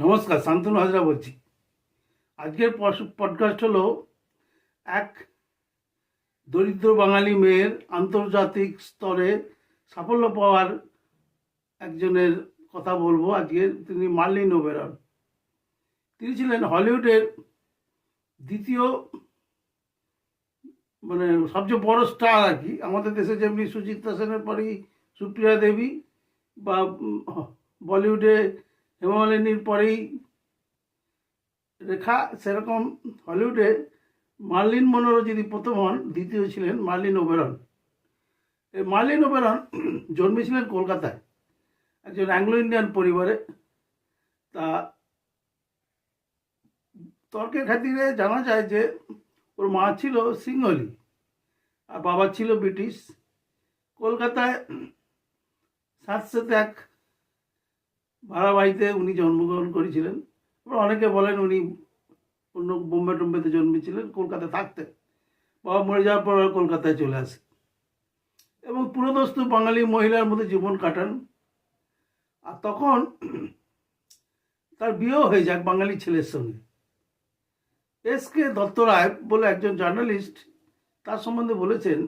নমস্কার, শান্তনু হাজরা বলছি। আজকের পডকাস্ট হলো এক দরিদ্র বাঙালি মেয়ের আন্তর্জাতিক স্তরে সাফল্য পাওয়ার একজনের কথা বলব আজকে, তিনি মার্লিন ওবেরন। তিনি ছিলেন হলিউডের দ্বিতীয় মানে সবচেয়ে বড় স্টার আর কি। আমাদের দেশে যেমনি সুচিত্রা সেনের পরেই সুপ্রিয়া দেবী বা বলিউডে হেমামালিনীর পরেই রেখা সেরকম হলিউডে মার্লিন মনোরো যদি প্রথম হন, দ্বিতীয় ছিলেন মার্লিন ওবেরন। এই মার্লিন ওবেরন জন্মেছিলেন কলকাতায়, একজন অ্যাংলো ইন্ডিয়ান পরিবারে। তা তর্কের খাতিরে জানা যায় যে ওর মা ছিল সিংহলি, আর বাবা ছিল ব্রিটিশ। কলকাতায় সাথে এক ভাড়া বাড়িতে উনি জন্মগ্রহণ করেছিলেন। এবার অনেকে বলেন উনি অন্য বোম্বে টোম্বেতে জন্মেছিলেন, কলকাতায় থাকতেন। বাবা মরে যাওয়ার পর কলকাতায় চলে আসে এবং পুরোদস্তু বাঙালি মহিলার মধ্যে জীবন কাটান। আর তখন তার বিয়েও হয়ে যাক বাঙালি ছেলের সঙ্গে। এস কে দত্ত রায় বলে একজন জার্নালিস্ট তার সম্বন্ধে বলেছেন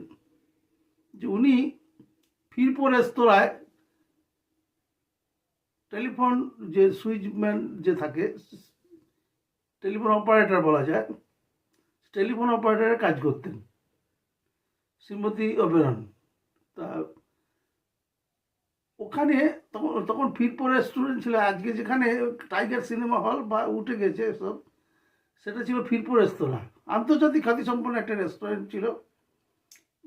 যে উনি ফিরপো রেস্তোরাঁয় টেলিফোন যে সুইচম্যান যে থাকে, টেলিফোন অপারেটর বলা যায়, টেলিফোন অপারেটরে কাজ করতেন। শ্রীমতী ওবেরন তা ওখানে তখন তখন ফিরপো রেস্টুরেন্ট ছিল। আজকে যেখানে টাইগার সিনেমা হল বা উঠে গেছে সব, সেটা ছিল ফিরপো রেস্তোরাঁ। আন্তর্জাতিক খ্যাতিসম্পন্ন একটা রেস্টুরেন্ট ছিল।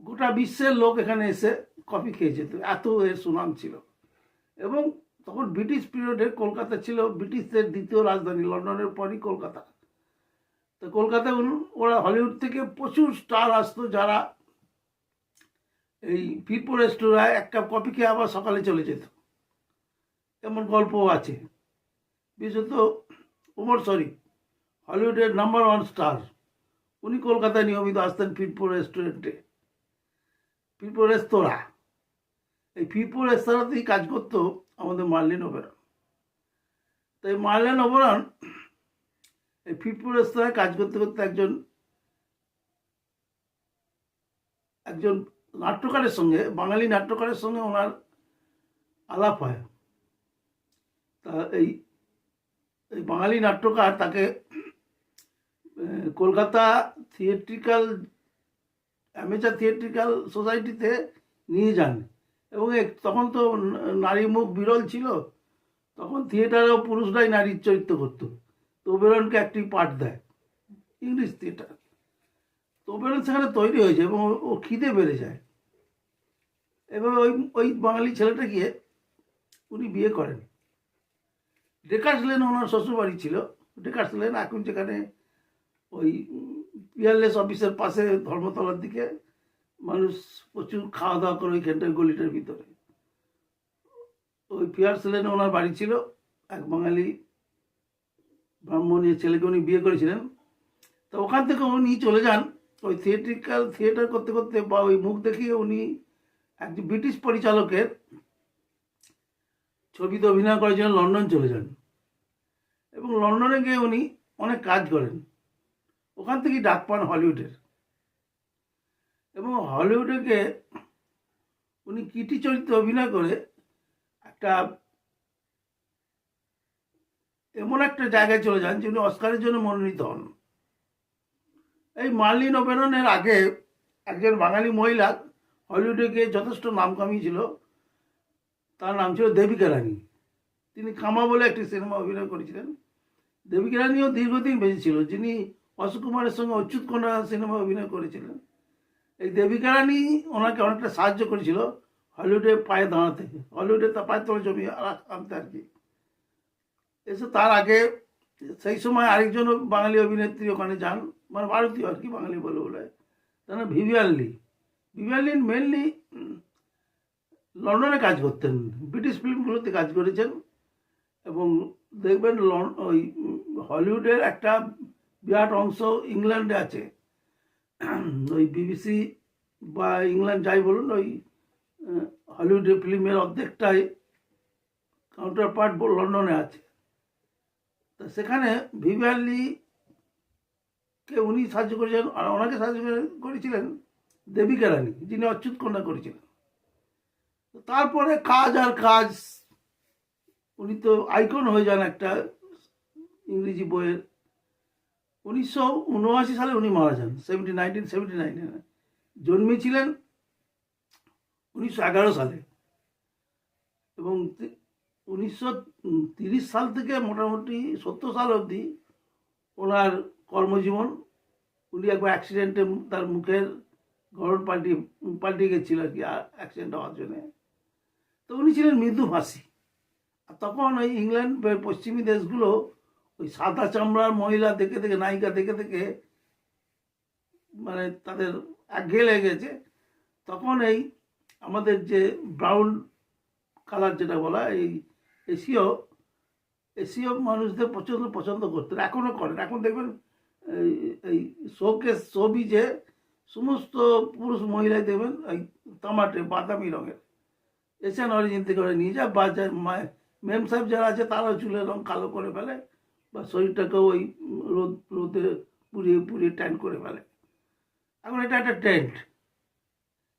গোটা বিশ্বের লোক এখানে এসে কফি খেয়ে এত এর সুনাম ছিল। এবং তখন ব্রিটিশ পিরিয়ডে কলকাতা ছিল, ব্রিটিশদের দ্বিতীয় রাজধানী, লন্ডনের পরই কলকাতা। তো কলকাতায় ওরা হলিউড থেকে প্রচুর স্টার আসতো যারা এই ফিরপো রেস্তোরাঁয় এক কাপ কফি খেয়ে আবার সকালে চলে যেত। এমন গল্পও আছে। বিশেষত উমর শরীফ হলিউডের নাম্বার ওয়ান স্টার। উনি কলকাতায় নিয়মিত আসতেন ফিরপো রেস্টুরেন্টে। ফিরপো রেস্তোরাঁ। এই ফিরপো রেস্তোরাঁতেই কাজ করতো আমাদের মার্লিন ওবেরন। তাই মার্লিন ওবেরন এই ফিরপো রেস্তোরাঁয় কাজ করতে করতে একজন একজন নাট্যকারের সঙ্গে, বাঙালি নাট্যকারের সঙ্গে ওনার আলাপ হয়। তা এই এই বাঙালি নাট্যকার তাকে কলকাতা থিয়েট্রিক্যাল, অ্যামেচার থিয়েট্রিক্যাল সোসাইটিতে নিয়ে যান। এবং তখন তো নারী মুখ বিরল ছিল, তখন থিয়েটারেও পুরুষরাই নারীর চরিত্র করতো। তো ওবেরনকে একটি পাঠ দেয়, ইংলিশ থিয়েটার। তো ওবেরন সেখানে তৈরি হয়েছে এবং ও- খিদে বেড়ে যায়। এবার ওই ওই বাঙালি ছেলেটা গিয়ে উনি বিয়ে করেন। ডেকার্স লেন ওনার শ্বশুরবাড়ি ছিল। ডেকার্স লেন এখন যেখানে ওই পিয়ারলেস অফিসের পাশে ধর্মতলার দিকে মানুষ প্রচুর খাওয়া দাওয়া করে ওইখানটায় গলিটার ভিতরে। ওই পিয়ার্স লেনে ওনার বাড়ি ছিল, এক বাঙালি ব্রাহ্মণীয় ছেলেকে উনি বিয়ে করেছিলেন। তো ওখান থেকে উনি চলে যান, ওই থিয়েট্রিক্যাল থিয়েটার করতে করতে বা ওই মুখ দেখিয়ে উনি একজন ব্রিটিশ পরিচালকের ছবিতে অভিনয় করার জন্য লন্ডন চলে যান। এবং লন্ডনে গিয়ে উনি অনেক কাজ করেন। ওখান থেকেই ডাক পান হলিউডের। এবং হলিউডে গিয়ে উনি কিটি চরিত্রে অভিনয় করে একটা এমন একটা জায়গায় চলে যান যিনি অস্কারের জন্য মনোনীত হন। এই মার্লিন ওবেরনের আগে একজন বাঙালি মহিলা হলিউডে গিয়ে যথেষ্ট নাম কামিয়েছিল তার নাম ছিল দেবিকা রানী। তিনি কামা বলে একটি সিনেমা অভিনয় করেছিলেন। দেবিকা রানীও দীর্ঘদিন বেঁচে ছিল। যিনি অশোক কুমারের সঙ্গে অচ্যুত কন্যা সিনেমা অভিনয় করেছিলেন। এই দেবিকা রানী ওনাকে অনেকটা সাহায্য করেছিল হলিউডে পায়ে দাঁড়াতে হলিউডে তার পায়ে তলে জমি আনতে আর কি। এসে তার আগে সেই সময় আরেকজন বাঙালি অভিনেত্রী ওখানে যান মানে ভারতীয় আর কি বাঙালি বলে বলে। তার নাম লি। ভিভিয়ান মেনলি লন্ডনে কাজ করতেন। ব্রিটিশ ফিল্মগুলোতে কাজ করেছেন এবং দেখবেন ওই হলিউডের একটা বিরাট অংশ ইংল্যান্ডে আছে। ওই বিবিসি বা ইংল্যান্ড যাই বলুন ওই আহ, হলিউডের ফিল্মের অর্ধেকটাই কাউন্টার পার্ট লন্ডনে আছে। তা সেখানে ভিভিয়ানলি কে উনি সাহায্য করেছিলেন আর ওনাকে সাহায্য করে- করেছিলেন দেবিকা রানী যিনি অচ্যুত কন্যা করেছিলেন। তারপরে কাজ আর কাজ উনি তো আইকন হয়ে যান একটা ইংরেজি বইয়ের উনিশশো উনআশি সালে উনি মারা যান সেভেন্টি নাইনটিন সেভেন্টি নাইনে জন্মেছিলেন উনিশশো এগারো সালে। এবং উনিশশো তিরিশ সাল থেকে মোটামুটি সত্তর সাল অবধি ওনার কর্মজীবন, উনি একবার অ্যাক্সিডেন্টে তার মুখের গড়ন পাল্টি পাল্টে গেছিল আর কি অ্যাক্সিডেন্ট হওয়ার জন্যে। তো উনি ছিলেন মৃদুভাষী আর তখন ওই ইংল্যান্ড, পশ্চিমী দেশগুলো ওই সাদা চামড়ার মহিলা দেখে দেখে, নায়িকা দেখে দেখে মানে তাদের একঘেয়ে লেগে গেছে। তখন এই আমাদের যে ব্রাউন কালার যেটা বলা এই এশীয় এশীয় মানুষদের প্রচণ্ড পছন্দ করতেন এখনও করেন এখন দেখবেন, এই এই শোকে ছবি যে সমস্ত পুরুষ মহিলাই দেখবেন, এই তামাটে, বাদামি রঙের। এশিয়ান অরিজিন থেকে নিয়ে যায়, বা মেম সাহেব যারা আছে, তারাও চুলের রং কালো করে ফেলে। বা শরীরটাকেও ওই রোদ, রোদে পুড়িয়ে পুড়িয়ে ট্যান করে ফেলে। এখন এটা একটা ট্রেন্ড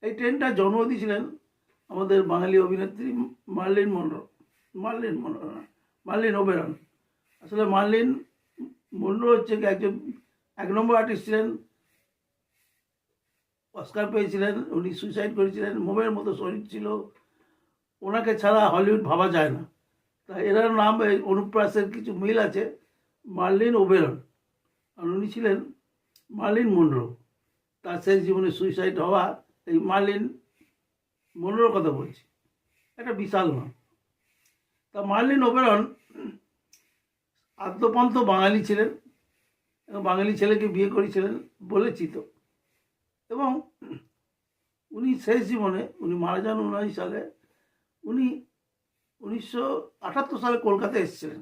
এই ট্রেন্ডটা জন্ম দিয়েছিলেন আমাদের বাঙালি অভিনেত্রী Merle Mondal Merle Mondal Merle Oberon. আসলে মার্লিন মন্ডল হচ্ছে একজন, এক নম্বর আর্টিস্ট ছিলেন, অস্কার পেয়েছিলেন, উনি সুইসাইড করেছিলেন, মোমের মতো শরীর ছিল। ওনাকে ছাড়া হলিউড ভাবা যায় না। তা এনার নাম অনুপ্রাসের কিছু মিল আছে, মার্লিন ওবেরন। আর উনি ছিলেন মার্লিন মন্ডল তার শেষ জীবনে সুইসাইড হওয়া এই মার্লিন মন্ডলের কথা বলছি। একটা বিশাল নাম। তা মার্লিন ওবেরন আদ্যপন্থ বাঙালি ছিলেন এবং বাঙালি ছেলেকে বিয়ে করেছিলেন বলেছি তো এবং উনি শেষ জীবনে, উনি মারা যান উনআশি সালে, উনি উনিশশো আটাত্তর সালে কলকাতায় এসেছিলেন।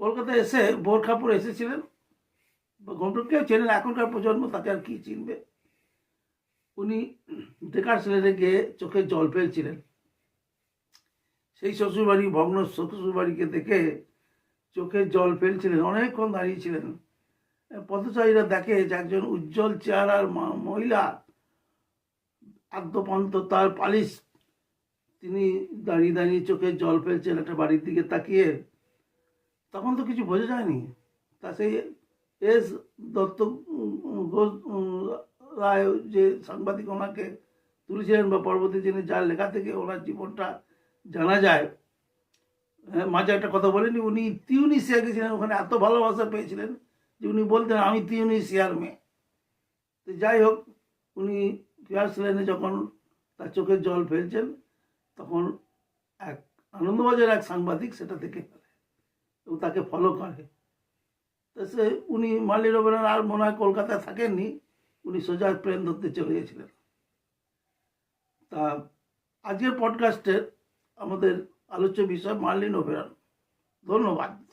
কলকাতায় এসে বোরখা পরে এসেছিলেন। বা গন্টকেও চেনেন, এখনকার প্রজন্ম তাকে আর কি চিনবে? উনি বেকার ছেলেরে গিয়ে চোখে জল ফেলছিলেন। সেই শ্বশুরবাড়ি, ভগ্ন শ্বশুরবাড়িকে দেখে চোখে জল ফেলছিলেন, অনেকক্ষণ দাঁড়িয়েছিলেন। পথচারীরা দেখে যে একজন উজ্জ্বল চেহারার মহিলা আদ্যপান্ত তার পালিশ তিনি দাঁড়িয়ে দাঁড়িয়ে চোখে জল ফেলছেন একটা বাড়ির দিকে তাকিয়ে তখন তো কিছু বোঝা যায়নি। তা সেই এস দত্ত ঘোষ রায় যে সাংবাদিক ওনাকে তুলেছিলেন বা পরবর্তী দিনে যার লেখা থেকে ওনার জীবনটা জানা যায় হ্যাঁ, মাঝে একটা কথা বলেনি উনি তিউনিসিয়া গেছিলেন ওখানে এত ভালোবাসা পেয়েছিলেন যে উনি বলতেন আমি তিউনিসিয়ার মেয়ে। তো যাই হোক উনি পিয়ার্স লেনে যখন তার চোখের জল ফেলছেন তখন এক আনন্দবাজার এক সাংবাদিক সেটা দেখে ফেলে এবং তাকে ফলো করে। তো সে, উনি মালি রবীন্দ্রনাথ আর মনে হয় কলকাতায় থাকেননি, উনি সোজা প্লেন ধরতে চলে গেছিলেন। তা আজকের পডকাস্টের আমাদের আলোচ্য বিষয় মার্লিন ওভেরান ধন্যবাদ।